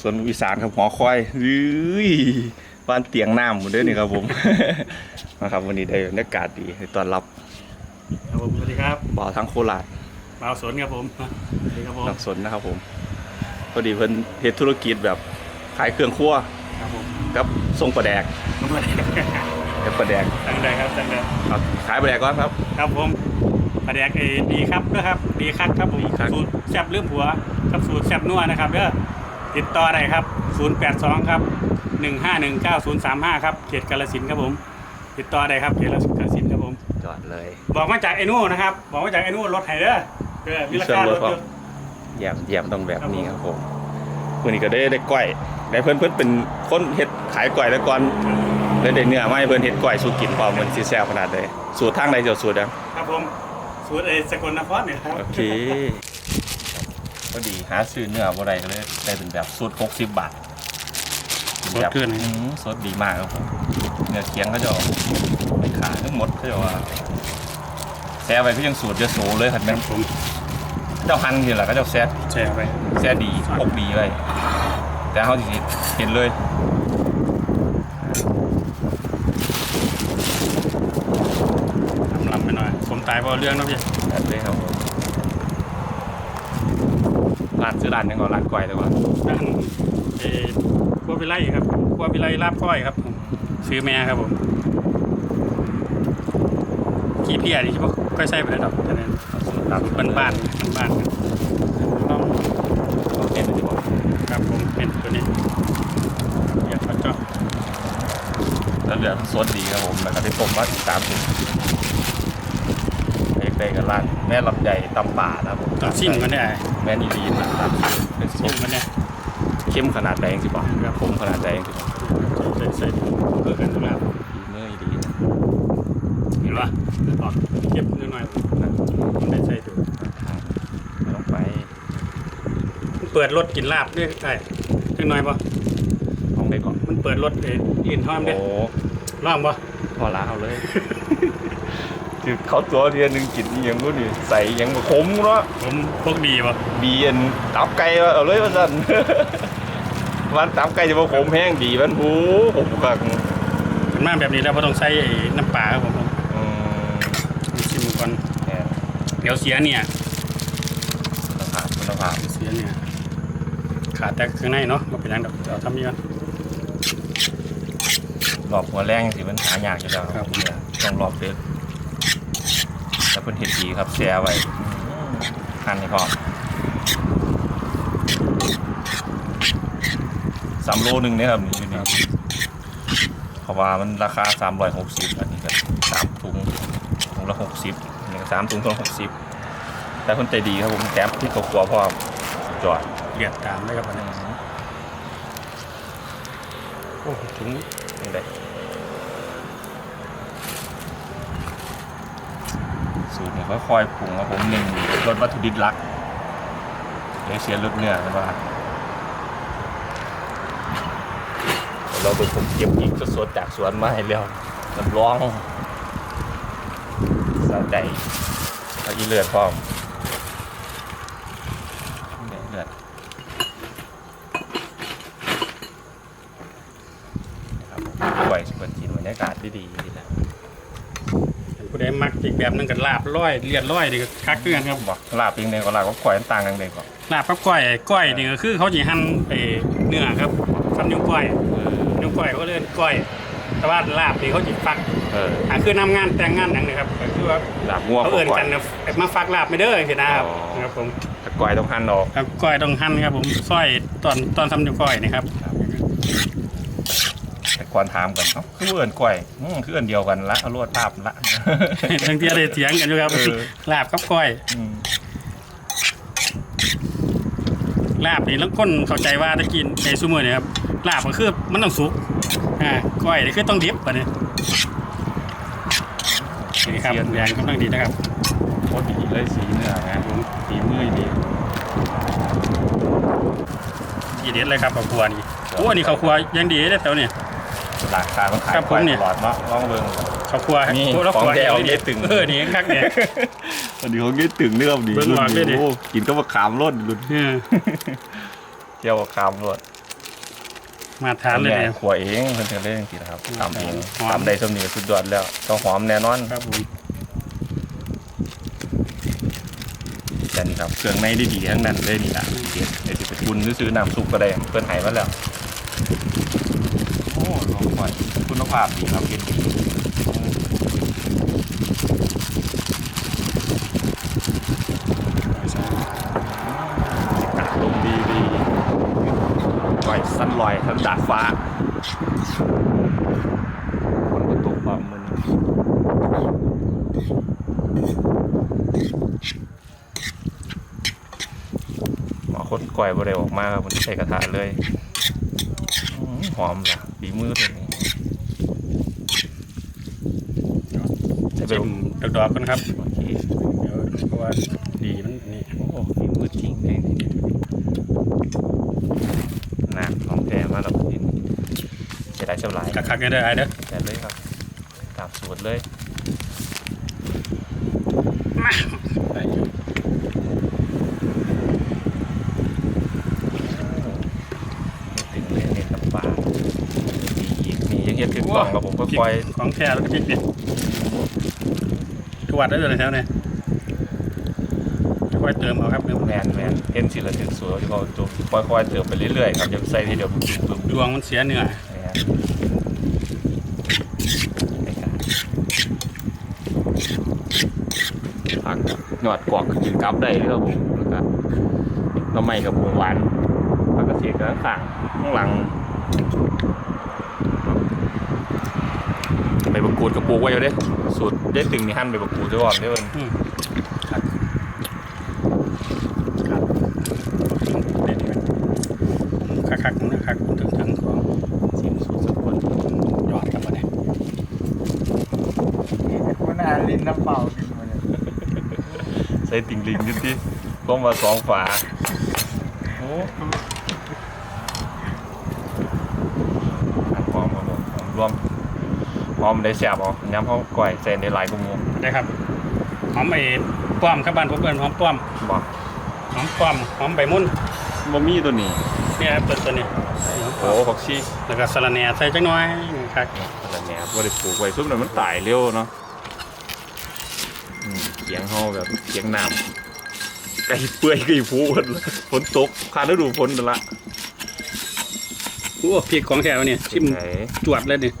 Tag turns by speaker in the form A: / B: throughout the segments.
A: ส่วนอีสานครับหอคอยอุ้ยบ้านเตียงน้ำหมดเลยนี่ครับผม นะครับวันนี้ได้บรรยากาศดีให้ต้อนรับ
B: ครับผมสวัสดีครับ
A: บ่าวทั้งโคราช
B: บ่าวสนครับผมสวัสดีครับผม
A: นักสนนะครับผมพอดีเพิ่นเฮ็ดธุรกิจแบบขายเครื่องครัว
B: ครับผม
A: กับส่งปลาแดก
B: สวัสดีครับ
A: เฮ็ดปลาแดก
B: ตั้งใจครับตั้งใจ
A: ครับขายปลาแดกก่อนครับ
B: ครับผมประเด็กเอดีครับนะครับ ดีครับครับผม
A: ดีครับ
B: สูตรแซ่บลืมหัวครับสูตรแซ่บนัวนะครับเด้อ ติดต่อได้ครับ 082 ครับ 1519035 ครับ เขตกาฬสินธุ์ครับผม ติดต่อได้ครับ เขตกาฬสินธุ์ครับผม
A: จอดเลย
B: บอกมาจากไอ้นู่นนะครับ บอกมาจากไอ้นู่นรถไถเด้อเออมีราคารถอยู่
A: เยี่ยมเยี่ยมต้องแบบนี้ครับผมวันนี้ก็ได้ได้ก้อยได้เพิ่นเพิ่นเป็นคนเฮ็ดขายก้อยแต่ก่อนเลยได้เนื้อมาให้เพิ่นเฮ็ดก้อยสู่กินพร้อมมันสิแซ่บขนาดใดสูตรทางใดเจ้าสูตรยัง
B: ครับผม สูตรเอสกลนครเนี่ยครับ
A: โอเค พอดีหาซื้อเนื้อบ่ได้ก็เลยได้เป็นแบบสูตร60 บาท
B: สดขึ้น
A: อืมสดดีมากครับผมเนื้อเคียงก็จะไม่ขาดทั้งหมดเขาจะว่าแซ่ไปก็ยังสูตรเยอะโสเลยหันแม่น
B: ผม
A: เจ้าหันทีหละก็เจ้าแซ่
B: แชร์ไป
A: แซ่ดีพกดีเลยแต่เขาสิเห็นเลย
B: ลำลำไปหน่อย ผมตายเพราะเรื่องนะพี่
A: แบบเลยครับผมร้านซื้อร้านยังก่อนร้านก๋วยแต่ก่อน
B: ร้านเออครัวพิไลครับครัวพิไลลาบก้อยครับผมซื้อแม่ครับผมขี้เพี้ยนี่ที่พวกก็ใช่ไปแล้วดอกแต่นั้น
A: สูตรร้าน
B: บ้านบ้านบ้านๆครับต้อง
A: เขาเห็นเลยที่บอก
B: ครับผมเป็นตัวนี้อยากเขาเจาะ
A: แล้วเหลือสดดีครับผมแล้วก็ที่ต้มมาอีกสามสิบเอก ได้กับร้านแม่ลำใหญ่ตำป่านะครับผม
B: ต้องซิมกันได้
A: แม่นีลีนนะครับเป็น
B: ซิมกันได้
A: เข้มขนาดแดงสิบอกครับผมขนาดแดงสิบอก
B: ใส่ใส่เพื่อกันทุกอย่าง
A: ดีเนยดีนะ
B: เห็นปะออกเก็บนิดหน่อยมันได้ใส่ถูก
A: ลงไป
B: เปิดรถกินลาบด้วยใช่นิดหน่อยปะ
A: ของได้ก่อน
B: มันเปิดรถเองอินห้อมเด้
A: โอ้
B: ร่องปะ
A: พอละเอาเลย คือเขาตัวเทียนหนึ่งกินอหยังก็นี่ใส่อหยังมาขมเนาะ
B: ผมพวกดีปะ
A: เบียนตับไก่ว่าเอาเลยว่าสั่นมันตับไก่จะมาขมแห้งดีมันหูผมกัก
B: เป็นมากแบบนี้แล้วพอต้องใส่ไอ้น้ำปลาครับผมผม
A: อืม
B: ชิมก่อน
A: แหม
B: เดี๋ยวเสียเนี่ย
A: คุณภาพคุณภาพ
B: เสียเนี่ยขาดแต่ข้างในเนาะมาเป็นยังดอกเดี๋ยวทำนี้ก่อน
A: รอบหัวแรงสิมันหายากอยู่แล้ว
B: ครับ
A: เนี่ยต้องรอบเด็ก แล้วเพิ่นเห็นดีครับแชร์ไว้หั่นให้พร้อมสามโลหนึ่งเนี่ยครับนี่อยู่นี่เพราะว่ามันราคาสามร้อยหกสิบอันนี้ก็สามถุงถุงละหกสิบอันนี้ก็สามถุงถุงละหกสิบแต่คนใจดีครับผมแถมที่เขากลัวพร้อมสุดยอด
B: เลียดตามได้ครับอันนี้โอ้ถึง
A: นี่เลยสูตรเนี่ย ค่อยๆปรุงครับผมหนึ่งลดวัตถุดิบหลักเดี๋ยวเสียลดเนื้อนะว่าเดี๋ยวเราไปผมเก็บอีกสดๆจากสวนมาให้แล้วน้ำร้องสาใจเอาอีเลือดพร้อมเนี่ยเลือดนะครับผมปล่อยสุพรรณจีนบรรยากาศดีๆดีนะ
B: ผู้ใดมักอีก แบบหนึงกับลาบร้อยเลียดร้อยนี่ก็คักเกือนครับ
A: บอกลาบปิงเดียวกับลาบก็ข่อยมันต่างกันเลยก่อน
B: ลาบกับก้อยก้อยนี่ก็คือเขาจะหั่นไอ้เนื้อครับฟันนิ้วก้อย
A: เออ
B: นิ้วก้อยเขาเรียกก้อย แต่ว่าลาบนี่เขาจิฟัก
A: เออ
B: อ่าคือน้ำงานแต่งงานอย่างนี้ครับก็คือว่า
A: ลาบงัว
B: เขา
A: ก็
B: เอิน
A: ข่อ
B: กั
A: ย
B: นนะมาฟักลาบไม่เด้อสินะครับ
A: อ๋อ
B: ครับผม
A: ถ้าก่อยต้องหั่นออก
B: ครับก้อยต้องหั่นครับผมซอยตอนตอนทำนิ้วก้อยนะครับ
A: แต่ ก่อนถามกันเอ้าคือเอินก่อยอืมคือเอินเดียวกันละเอาลวดภาพละ
B: ทั้งที่ได้เถียงกันอยู่ครับ
A: เออ
B: ลาบกับก้อย
A: อืม
B: ลาบนี่แล้วคนเข้าใจว่าตะกินในซูเมอร์เนี่ยครับลาบก็คือมันต้องสุกอ่าก้อยนี่คือต้องดิบปะเนี่ยนี่ครับแดงกำลังดีนะครับ
A: โคตรดีเลยสีเนื้อนะผมสีมือดี
B: ดีเด็ดเลยครับข้าวครัวนี่โอ้อันนี้ข้าวครัวยังดีเลยแต่ว่าเนี่ย
A: ราคามันขาย
B: ครับผม
A: ก่อย
B: เนี่ย
A: ตลอดเนาะลองเบิ่ง
B: ข้าวครัว
A: นี่
B: โอ้แล้ว
A: ของ
B: ครัว
A: แท้
B: เดียว
A: เอาเด็
B: นี่
A: ดตึง
B: เออนี่คักเนี่ย
A: อันนี้เขาเงี้ตึงเนื้อดี
B: เบิ่งหลอดเลยดิ
A: โอ้กินก็มาขามรดรุ่น
B: เออ
A: เที่ยวมาขามรด
B: มาทานเลย
A: แม่
B: เนี่ย
A: ขัวเองเพิ่นจะเล่นจริงๆนะครับตำเอง
B: หอม
A: ตำได้สมนีสุดยอดแล้วต้องหอมแน่นอน
B: ครับผม
A: แต่นี่ครับเครื่องในได้ดีทั้งนั้นเลยนี่ล่ะเด็ดเดี๋ยวสิไปตุนหรือซื้อน้ำซุปก็ได้เพิ่นให้มาแล้วโอ้ลองก่อน คุณภาพดีครับเฮ็ดดีอากาศลมดีดีลอยสั้นลอยทั้งดาดฟ้าคนก็ตกความมันหมอคนก่อยบริออกมาครับมันใส่กระทะเลย หอมล่ะฝีมือเลยนี่ จะเป็
B: จิ้
A: น
B: มดอกๆกันครับ
A: โอเค
B: เดี๋ยวเพราะว่าดีมันนี่
A: โอ้ฝีมือจริงเลยหนักของแท้มาแล้วพี่เสียดายเชียหลาย
B: คักๆกันเด้ไอ้เด้อ
A: แต่เลยครับตามสูตรเลย
B: ได้อยู่
A: ไม่ถึงเลยเน้นน้ำปลาเฮ็ดถึงกล่องกับผมก็คอย
B: ของแท้แล้วก็พริกเนี่ย วัดได้เลยแถวเนี่ยค่อยเติมเอาครับเนื้อ
A: แมนแมนเห็นสิละถึงสวยที่เขาจุค่อยๆเติมไปเรื่อยๆครับอย่าใส่ทีเดียวปุ๊บปุ๊บ
B: ดวงมันเสียเนื้อ
A: แม่นในการผักหยอดกวอกกินกับได้เด้อครับผมแล้วก็หน้ำไม้กับหมูหวานผักกระเทียมข้างข้างข้างหลังใบมะ กูดกับปลูกไว้อยู่เด้สูตรเด็ดตึงนี่หั่นใบมะกรูดด้วยก่อนเด้อ
B: อืมครับครับเด็ดเลยคักๆนะคักถึงถึงของ
A: ชิมสูตรสักคน
B: ยอดครับวันนี้
C: มันอาลินน้ำเปล่ากินมาเนี่ย
A: ใส่ติ่งลิงนิดดิก็มาสองฝาโอ้อันหอมครับผมรวม หอมได้แซ่บเอะย้ำเขาก่อยใส่ในหลายกุมง
B: ได้ครับหอมใบป้อมครับบ้านผมเอิ้นหอมป้อม
A: บอก
B: หอมป้อมหอมใบมุ่น
A: บะมี่ตัวนี้
B: เนี่ยครับตัวตัวนี้
A: โอ้ผักชี
B: แล้วก็สะระแหน่ใส่จักหน้อยครับ
A: อะไรเนี่ยบริปลูกไว้ซุปหน่อยมันตายเร็วเนาะอืมเสียงเขาแบบเสียงน้ำไก่เปื่อยไก่ฟูหมดเลยฝนตกคาฤดูฝนนั่นละ
B: โอ้พริกของแท้วะเนี่ยชิม
A: ไหน
B: จวดเลยนี่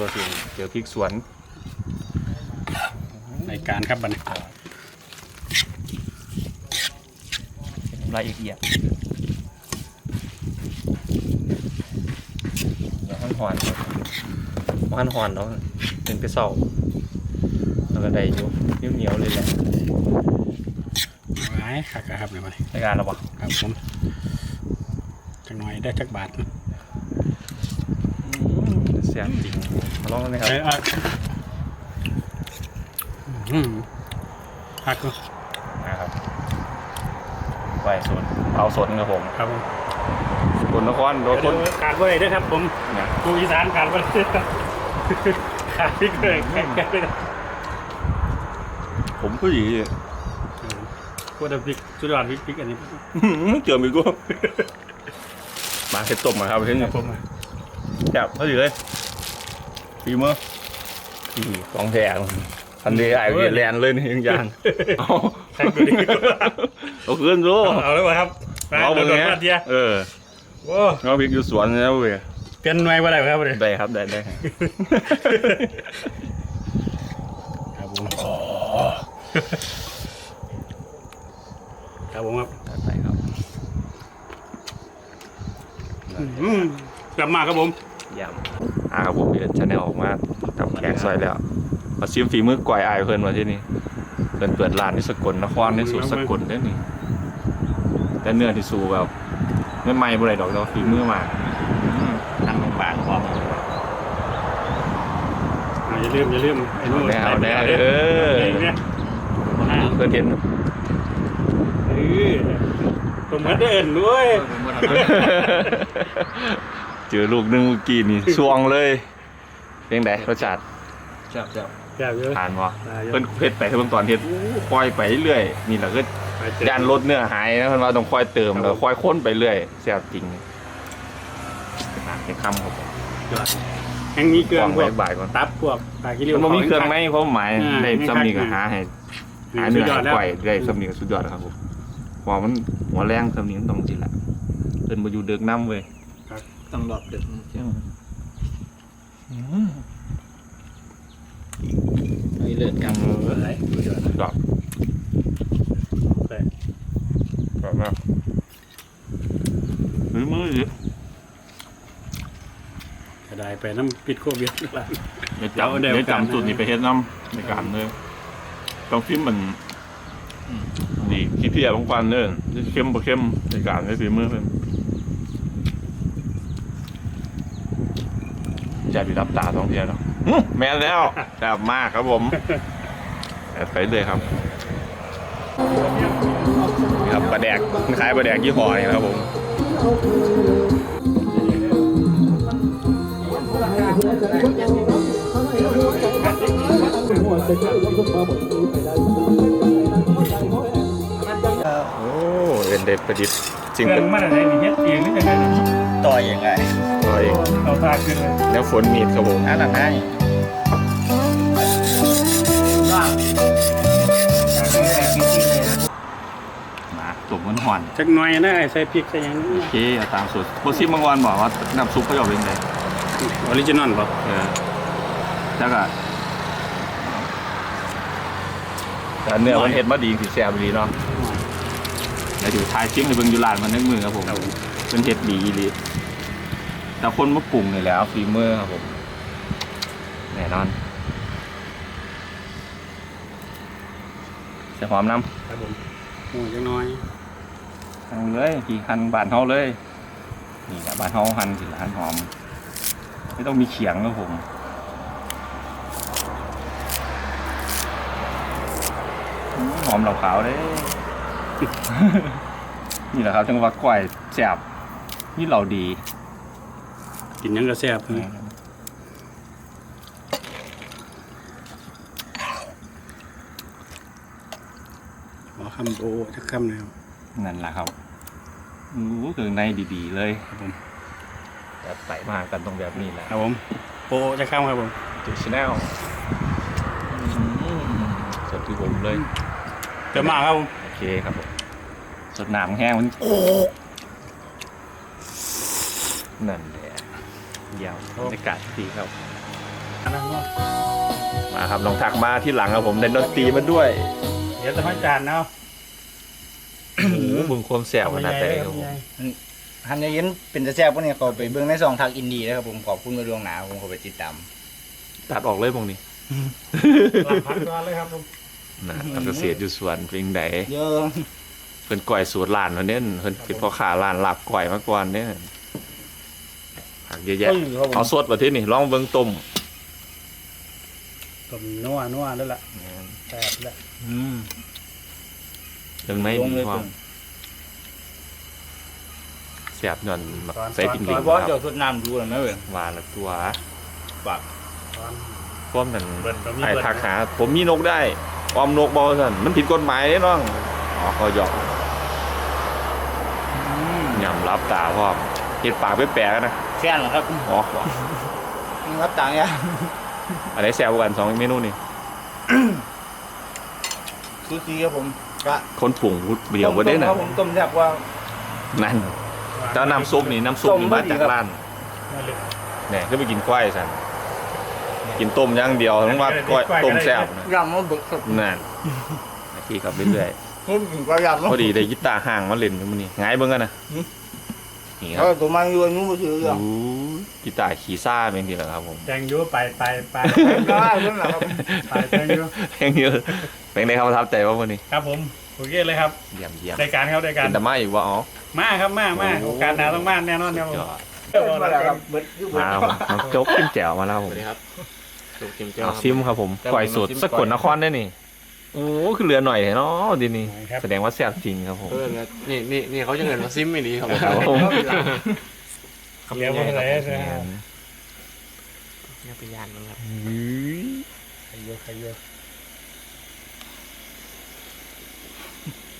A: ตัวสิเดี๋ยวพริกสวน
B: ในการครับบัดน
A: รายละเอียดอย่าหันหอนครับบ่หันหอนเนาะเป็นไปเศร้าแล้วก็ได้อยู่เหนียวๆเลยแหละ
B: ไว้คักอะครับเนี่ยบัดนี้
A: ในการระบา
B: ครับผมจักหน้อยได้จักบาทนะ
A: เสียงจริงมา ลองกันเลยครับ
B: เอ้ยอะอืมคักเนอะ
A: นะครับไปสวนเอาสนครับผม
B: ครับผม
A: สกลนครโดนคน
B: เดี๋ยวขาดไว้เลยด้วยครับผม
A: เนี่ย
B: กูอีสานขาดไว้เลยครับขาดพริกเลยแค่ๆเลยนะ
A: ผมผู้หญิง
B: พูดถึงพริกสุดยอดพริกพริกอันนี้
A: เกี่ยวมีกูมาเห็ดต้มมาครับเห็น
B: ครับผม
A: จับเขาอยู่เลย ปีมือปีสองแถงอันนี้ไอ้เวียแลนเลยนี่ยังยานเอา
B: แท็กดูดิ
A: เอาขึ้นรู้
B: เอาเลยว่ะครับมา
A: เอา
B: โด
A: เบิ่
B: น
A: ง
B: โดน
A: เนี้ย
B: มาเดีย
A: เออ
B: โอ้
A: เอาพริกอยู่สวนแล้วเว้ย
B: เปลี่ยนหน่วยว่าอะไรครับเลย
A: ได้ครับได้ได้
B: ครับผมครับผมครับ
A: ได้ครับ
B: อืมกลับมาครับผม
A: ยำอ่าครับผมเดือนชาแนลออกมาทำแกงซอยแล้วมาซิมฝีมือก่อยอายเพิ่นมาที่นี่เพิ่นเปิดร้านที่สกลนครในสูตรสกลได้นี่แต่เนื้อที่สูแบบไม่ไหม้บ่ได้ดอกเนาะฝีมือมากอืมทั้งบางๆพร้อม
B: อ่าอย่าลืมอย่าลืมไอ้นู่น
A: แน่เอาแน่
B: ใส่ไป
A: เออ
B: เเนี่ยอ่า
A: เพิ่นเห็น
B: เออผมเหมือนเดินด้วย
A: เจอลูกหนึงเมื่อกี้นี่สวงเลยเพียงใดรสชาติ
C: จับจับ
B: แซ่บเยอะ
A: ทานบ่
B: ทานเยอะ
A: เพิ่นเฮ็ดไปเพิ่นตอนเฮ็ดอู้ค่อยไปเรื่อยนี่แหละก็
B: ไปเจอ
A: ย่านลดเนื้อหายนะเพิ่นว่าต้องค่อยเติม
B: ครับ
A: แล้วค่อยค้นไปเรื่อยแซ่บจริงอะแค่คำครับผม
B: แห่งนี้เครื่อง
A: วาง
B: พว
A: ไว้
B: ก
A: บ่ายก่อน
B: ตับพวกปลากิริว
A: มันบ่มีเครื่องในเพราะหมาย
B: อ่า
A: ได้สำนีก็หาให้หาเนื้อ
B: สุดยอด
A: ให้
B: แล้ว
A: ปล่อยได้สำนีก็สุดยอดแล้วครับผมเพอมันหัวแรงสำนีมันต้องสิละเพิ่นบ่อยู่เดึกน้ำเว้ย
C: ต้องหลบดึกไอ้เลือดกัน
B: เออเลยสุดยอด
A: ดอก
B: เลย
A: ดอกมากมือมืออยู่
B: จะได้ไปน้ำปิดโควิดหรือเปล่า
A: เดี๋ยว
B: เดี๋ยว
A: จำ
B: เดี๋
A: เดี๋
B: ย
A: ยววจำจุดนี้ไปเฮ็ดน้ำในการเลยต้องฟิล์มมันดีขี้เพียบางวันเด้อเข้มบ่เข้มในการให้ฝีมือเพิ่น จะไปรับตาท่องเที่ยวเนาะอื้อแม่นแล้วแซ่บมากครับผมแอดไปเลยครับนี่ครับปลาแดกคล้ายปลาแดกยี่ห้อนี่ครับผมโอ้เอ็นเดประดิษฐ์ จริง
B: เครื่
A: เป็
B: อนงมันอะไรนี่เฮ็ดเองนี่ยังไงนี่
C: ต่อยยังไง
A: ตัวเอง
B: เอาตาขึ้นเลย
A: แล้วฝนมีดครับผม
C: นั่นแหละไง
A: มาตุ่มมันห่อน
B: จักหน่อยนะไอ้ใส่พริกใส่หยัง
A: โอเคเอาตามสูตรโคซิมังกรบอกว่าน้ำซุปเขาจะเป็นไง
B: ออริจินอลป่ะ
A: เออแล้วก็แต่เนื้อมันเห็ดมาดีสิแซ่บดีเนาะ แล้วอยู่ท้ายชิมในเบิ่งอยูรานมันนึกมือครับผมเป็นเห็ดดีอีหลีแต่คนมาปรุงนี่แหล้วฝีมือครับผมแน่นอนใส่หอมน้ำ
B: ครับผมโอ้จักหน่อย
A: หั่นเลยกี่หั่นบานเฮาเลย นี่แหละบานเฮาหั่นสิละหั่นหอม ไม่ต้องมีเขียงครับผมอื้อหอมเหล่าขาวเลย นี่แหละครับ จังหวะกล้วยแซ่บนี่เหล่าดี
B: กินหยังก็แซ่บนะขอคำโอจักคำหนะครับ
A: นั่นแหละครับอู้เครื่องในดีๆเลย
B: ครับผม
A: แบบใส่มากันตรงแบบนี้แหละ
B: ครับผมโอจักคำครับผม
A: จุดชแนลสดที่ผมเลย
B: เดี๋ยวมาครับผม
A: โอ เคครับผมสดน้ำแห้งมันโอ้นั่นแหละเยี่ยมบรรยากาศดีครับ
B: อันนั้นเนาะ
A: มาครับลองถักมาที่หลังครับผมเล่นดนตรีมาด้วย
B: เดี๋ยวจะให้จานเนาะ
A: โอ้โหบึงความแสบขนาดไหนครับผม
C: ฮันยาเย็นเป็นจะแซ่บพวกนี้เขาไปเบื้องในซองทางอินดีนะครับผมขอบคุณมาดวงหนาผมเขาไปติดตาม
A: ตัดออกเลยพวกนี้
B: หลับพักก่อนเลยครับผม
A: นะทำเกษตรอยู่สวนเพลงใด
C: เยอะ
A: เพิ่นก่อยสูตรร้านเพิ่นเน้นเพิ่นเป็นพ่อค้าร้านลาบก่อยมาก่อนเนี่ยผักเยอะแยะ
C: ครับผม
A: เอาสดมาที่นี่ลองเบิ่งต้ม
B: ต้มนัวนัวแล้วล่ะแซ่บแล้ว
A: อืมยังไม่
C: ลง
A: ดี
C: เลย
A: ความ
C: ผม
A: แสบหย่อนแบบใส่ปิ่งลิ
C: ข
A: ง
C: อ
A: ค
C: บอก
A: รั
C: เจ้า
A: บ
C: สุดน้ำดูหน่อยไหมเว้ย
A: หวานละตัว
C: ปาก
B: ตอน
A: พวกนั้น
B: เบิ่นก็มี
A: ไอ้
B: เบิ่น
A: ทักหาผมมีนกได้ ออมนกบอสันมันผิดกฎหมายเด้น้องอ๋อเขาหยอกยำรับตาพ่อมเห็ดปากไปแปลกๆนะ
C: แค่นเหรอครับ
A: อ๋อ
C: รับตังค์ยัง
A: อะไรแซวกันสองเมนูนี่
C: ซูชิครับผมก็
A: คนปรุงเดียวบ่ได้
C: ต้ม
A: น่ะ
C: ครับผมต้มแซ่บว่า
A: นั่นเจ้าน้ำซุปนี่น้ำซุปนี่
C: ต้ม
A: มาจาก
C: ดีครับ
A: ร้าน
B: นั่นเลย
A: เนี่ยก็ไปกินกล้วยสัน กินต้มอย่างเดียวทั้งว่ากล้วยต้มแซ่บนะ
C: ยำมันบึกครับ
A: นั่นพี่ขับเรื่อย
C: ผมกินก็ยำ
A: ๆ
C: เนาะ
A: พอดีได้กีตาร์ห่างมาเล่นอยู่มื้อนี้หงายเบิ่งกันนะ
C: หืม
A: นี่ค
C: แล้
A: รั
C: ว
A: บ
C: ตัวมันอยู่นู้นมาซื้อเรื่อง
A: อู้กีตาร์ขี่ซ่าเป็นทีแล้วครับผม
B: แจงอยูไปไปไป
C: ได้เรื่องอะไรครับ
B: ไปแจงอยู
A: เพลงเยอะเป็นไงครับประทับใจว่าวันนี้
B: ครับผมโอเคเลยครับ
A: เยี่ยมเยี่ยม
B: รายการครับรายการ
A: เป็นดราม่าอีกว่าอ๋อ
B: มาครับมามา
A: โอ้
B: โอกาสหน้าต้องมาแน่นอนครับผม
A: ยอด
B: เดี๋ยว
C: มา
B: ก่อน
C: แล้วค
B: ค
C: รั
B: รั
C: บบเบิดอยู่เบิด
A: มาครับผมน้ำโจ๊กขึ้นแจ๋วมาแล้วครับผม
C: ครับ สุกิมเจ้า
A: เอาซิมครับผมก่อยสูตรสกลนครได้นี่โอ้คือเหลือหน่อยเนาะดีนี่แสดงว่าแซ่บจริงครับผม
D: เออเนี่ยนี่นี่นี่เขาจะเงินมาซิมไม่ดีครับ
A: ครับผม
B: เดี๋ยวผมเลยใช่ไหมครับ
D: เนี่ยเป็นยานมั้งครับ
B: ใครเยอะใครเยอะ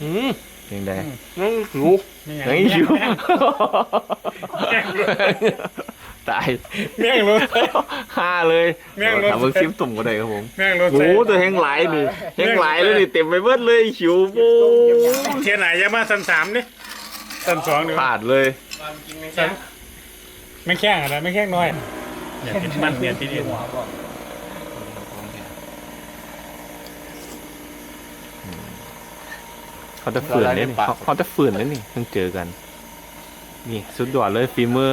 D: อืม
A: เพลงใด
D: นั่นหิว
B: นี่ไง
A: เฮ้ยอยู่ ตาย
B: แม่งรู้
A: ห้าเลย
B: แม่งรถ
A: ถามว่าซิมตุ่มก็ได้ครับผม
B: แม่งรู้
A: โอ้โหตัวแห้งไหลายนี่แห้งไหลายเลยนี่เต็มไปเบิดเลยหิวโอ้
B: เทียนไหนยามาสันสามนี่สันสองเดี๋ยว
A: พลาดเลย
B: สันไม่แข้งอะไรไม่แข้งน้อยเนี่ยติดมันเนี่ยที่เดียว
A: เขาจะฝืนเลยนี่เขาเขาจะฝืนเลยนี่เพิ่งเจอกัน นี่สุดยอดเลยฝีมือ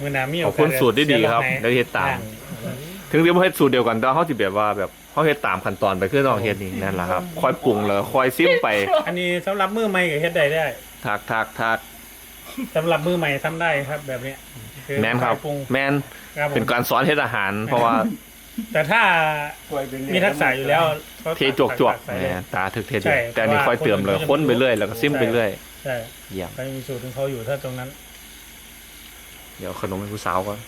B: มือหนามี
A: ขอบคุณสูตรได้ดีครับ
B: เสีย
A: เดี๋ยวเฮ็ดตาม ถึงเรียกว่าเฮ็ดสูตรเดียวกันแต่เขาสิแบบว่าแบบเขาเฮ็ดตามขั้นตอนไปคือต้องเฮ็ดนี่นั่นแหละครับคอยปรุงแล้วคอยซิมไป
B: อันนี้สำหรับมือใหม่กับเฮ็ดได้ได้
A: ทักทักทัก
B: สำหรับมือใหม่ทำได้ครับ แบบเนี้ยอ
A: แมนครับ
B: ปรุง
A: แมน
B: ครับผม
A: เป็นการสอนเฮ็ดอาหาร เพราะว่า
B: แต่ถ้ามีทักษะอยู่แล้วก็
A: เทจวกจวก
B: ใส่
A: ๆ
B: ได้
A: เนี่ยตาถึกเท
B: ใช่
A: แต่อันนี้คอยเติมเลย
B: เพราะว่า
A: ค้นไปเรื่อยแล้วก็ซิมไปเรื่อย
B: ใช่
A: เยี่ยม
B: เขามีสูตรของเขาอยู่ถ้าตรงนั้น
A: เดี๋ยวขนมให้ผู้สาวก่อน